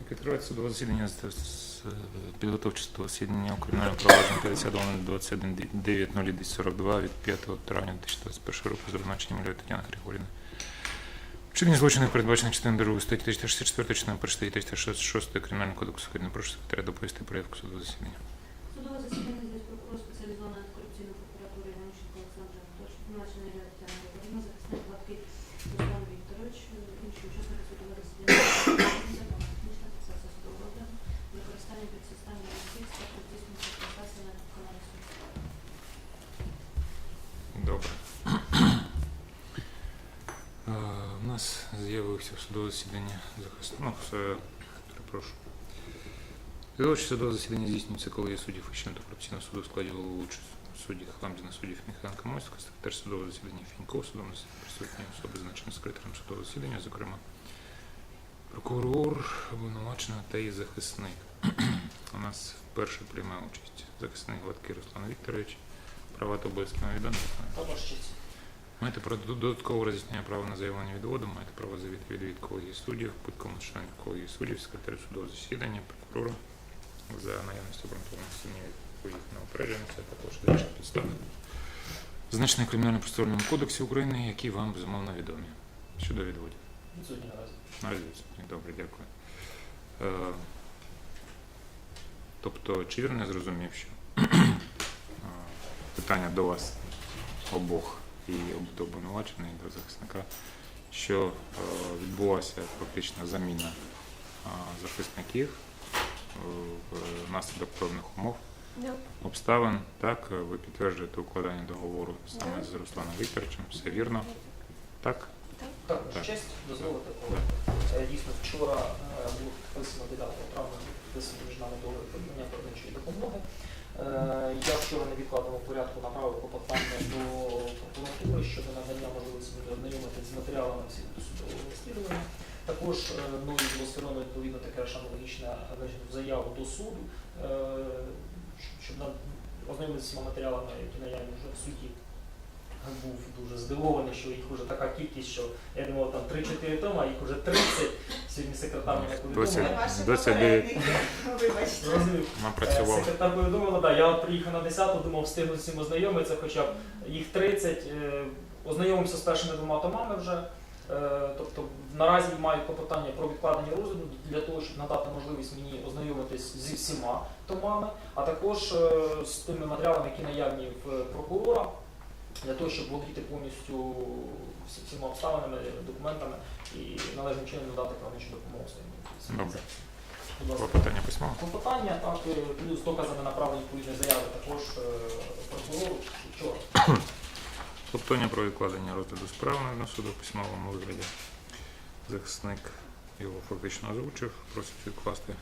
Як відкривається судове засідання з- підготовчого засідання у кримінальному провадженні 50 від 5 травня 2021 року з призначенням Іллєю Тетяни Григорівни. Вчинені злочини передбачені частиною 2 статті 364 частиною 1 статті 366 Кримінального кодексу України. Прошу секретаря доповісти порядку судового засідання. Судове засідання здесь прокурор спеціалізованої антикорупційної прокуратури Іванченко Олександр Анатолійович, обвинувачений Ілля Тетяна Григорівна, захисник Гладкий Руслан Вікторович, інші учасники судового засідання, технічна фіксація судового розгляду, використання підсистемної фіксації, та здійснюється фіксація на виконання суду. Добре. Е, У нас з'явився в судове засідання захист. Ну, все, перепрошую. Підготовче судове засідання здійснюється, коли є судді Фіщен антикорупційного суду в складі головуючого судді Хламзіна суддів Міхайленка Мойська, секретар судового засідання Фіньков, судом присутні особи, значені секретарем судового засідання, зокрема прокурор, обвинувачена та її захисник. У нас вперше приймає участь захисник Гладкий Руслан Вікторович. Права та обов'язки вам відомі? Маєте право до- додаткове роз'яснення права на заявлення відводу, маєте право заявити відвід колегії суддів, будь-кому членів колегії суддів, секретарю судового засідання, прокурора за наявністю обґрунтованих сумнівів у їх неупередженості, а також інших підстав. Значний кримінально процесуальному кодексі України, які вам безумовно відомі. Щодо відводів. Відсутні наразі. Наразі відсутні. Добре, дякую. Е, тобто, чи вірно я зрозумів, що е, питання до вас обох і об- до обвинуваченої, і до захисника, що е, відбулася фактично заміна е, захисників е, внаслідок певних умов, обставин. Так, ви підтверджуєте укладання договору саме з Русланом Вікторовичем, все вірно. Так? Також Так. честь дозволити, коли е, дійсно вчора було підписано 9 травня був підписаний договір про надання первинної допомоги. Е, Я вчора на відкладеному порядку направив клопотання до прокуратури щодо надання можливості буде ознайомитися з матеріалами всіх досудового розслідування. Також е, мною було сторону відповідно таке ж аналогічне е, заяву до суду, е, щоб на- ознайомитися з матеріалами, які наявні вже в суді. Був дуже здивований, що їх вже така кількість, що я думав там 3-4 тома, а їх вже 30. Сьогодні секретар мене Досі. повідомила. Досі Зрозумів. Е, Напрацював. Секретар повідомила, да, я от приїхав на 10 думав встигну з цим ознайомитися, хоча б їх 30. е, Ознайомився з першими двома томами вже. Е, Тобто наразі маю клопотання про відкладення розгляду для того, щоб надати можливість мені ознайомитись зі всіма томами, а також е, з тими матеріалами, які наявні в прокурора, для того, щоб володіти повністю всіма обставинами, документами і належним чином надати правничу допомогу своїм. Добре. Клопотання письмово. Клопотання, так, е, плюс доказами направлені відповідні заяви також е, прокурору вчора. Клопотання про відкладення розгляду справи на суду в письмовому вигляді. Захисник його фактично озвучив, просить відкласти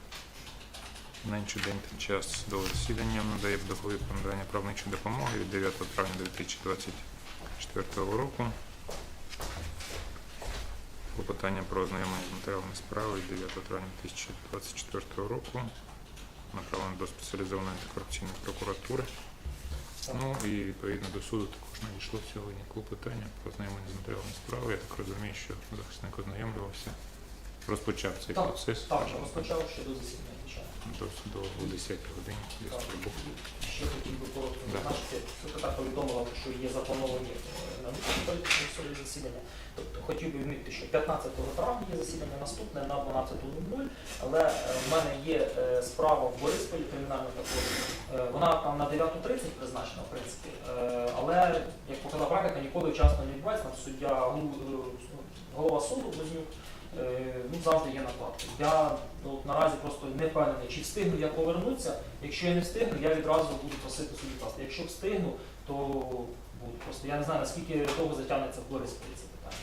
інший день та час до засідання. Надає договір про надання правничої допомоги від 9 травня 2024 року. Клопотання про ознайомлення матеріалами справи від 9 травня 2024 року. Направлено до спеціалізованої антикорупційної прокуратури. Ну і відповідно до суду також надійшло сьогодні клопотання про знайомлення з матеріалами справи. Я так розумію, що захисник ознайомлювався, розпочав цей Так, процес Так, розпочав ще до засідання, звичайно. до суду о 10 годині. Так. Ще хотів би коротко зазначити, секретар повідомила, що є заплановані е, на сьогодні засідання. Тобто хотів би відмітити, що 15 травня є засідання наступне на 12.00, але е, в мене є е, справа в Борисполі, кримінальна також. Вона там на 9.30 призначена, в принципі, але як показала практика, ніколи вчасно не відбувається. Там суддя гол- голова суду Близнюк ну, завжди є накладки. Я ну, наразі просто не впевнений, чи встигну я повернутися. Якщо я не встигну, я відразу буду просити собі класти. Якщо встигну, то буду. Просто я не знаю, наскільки довго затягнеться в Борисполі це питання.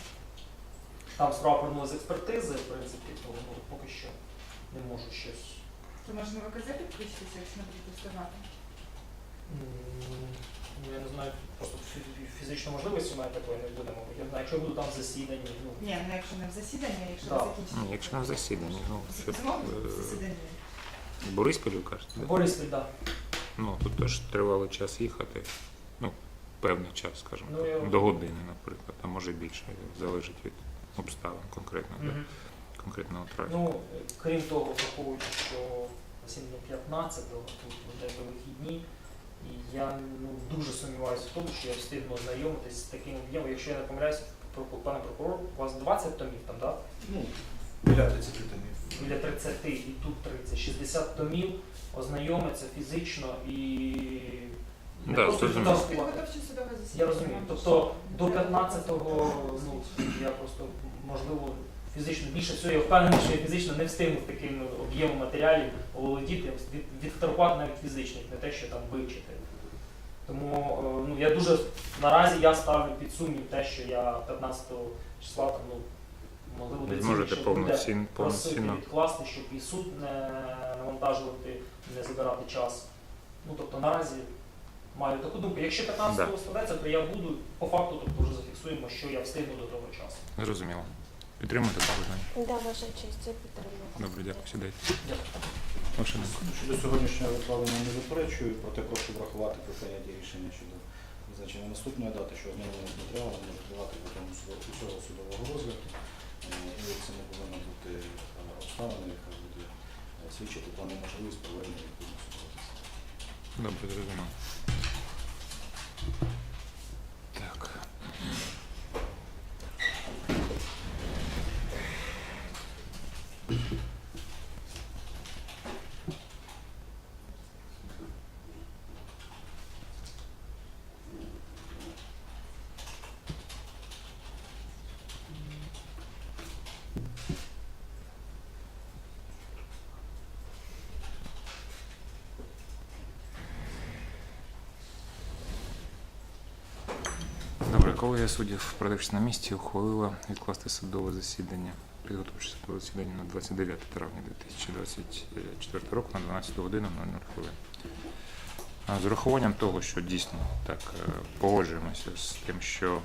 Там справа повернулася з експертизи, в принципі, то ну, поки що не можу щось. То можна в ОКЗ підключитися, якщо не будете встигати. М, ну, Я не знаю, просто фі- фізично можливості має такої не буде, мабуть. Я не знаю, якщо я буду там в засіданні, ну, Ні, ну якщо не в засіданні, а якщо Да. ви закінчите. Ні, якщо на засіданні, ну, щоб, Знову в е, засіданні. Бориспілю кажете, да? Бориспіль, так. ну тут теж тривалий час їхати, ну, певний час, скажімо Ну, я- так, до години, наприклад, а може більше, залежить від обставин конкретно, да, Мгм. конкретного трафіку. Ну, е, крім того, враховуючи, що засідання 15-го, тут буде вихідні, і я ну, дуже сумніваюся в тому, що я встигну ознайомитись з таким об'ємом. Якщо я не помиляюся, про- пане прокурор, у вас 20 томів там, так? Ну, біля 30 томів. Біля 30 і тут 30, 60 томів ознайомиться фізично і не Да, просто зрозуміло. фотографувати. Підготовче судове засідання. Я розумію. Тобто до 15-го, ну я просто можливо фізично більше всього, я впевнений, що я фізично не встигну таким об'ємом матеріалів оволодіти, від, відфотографувати навіть фізично, не те, що там вивчити. Тому е, ну, я дуже наразі я ставлю під сумнів те, що я 15 числа там, ну, можливо, Ви доцільніше можете буде повноцінно, просити відкласти, щоб і суд не навантажувати, не забирати час. Ну тобто наразі маю таку думку. Якщо 15 Да. складеться, то я буду по факту, тобто вже зафіксуємо, що я встигну до того часу. зрозуміло. Підтримуєте це питання? Да, ваша честь, це підтримую. Добре, дякую. Сідайте. Дякую. Щодо сьогоднішнього відправлення не заперечую, проте прошу врахувати при прийнятті рішення щодо визначення наступної дати, що ознайомлення з матеріалом може тривати протягом усього судового розгляду. Е, І це не повинна бути е, обставина, яка буде е, свідчити про неможливість проведення відповідного судового. Добре, зрозуміло. Так. Добре, колегія суддів, продавшись на місці, ухвалила відкласти судове засідання, підготовче судове засідання на 29 травня 2024 року на 12 годину 00 хвилин. З урахуванням того, що дійсно так е, погоджуємося з тим, що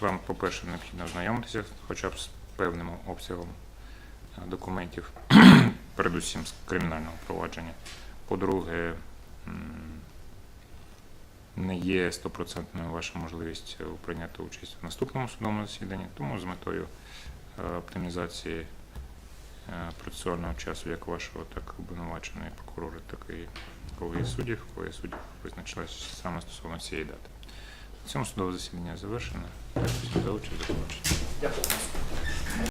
вам, по-перше, необхідно ознайомитися хоча б з певним обсягом е, документів, передусім з кримінального провадження. По-друге, не є стопроцентною ваша можливість е, прийняти участь в наступному судовому засіданні, тому з метою е, оптимізації е, процесуального часу як вашого, так і обвинуваченої прокурора, так і колегії суддів, колегія суддів визначилася саме стосовно цієї дати. На цьому судове засідання завершено. Дякую за участь. Дякую.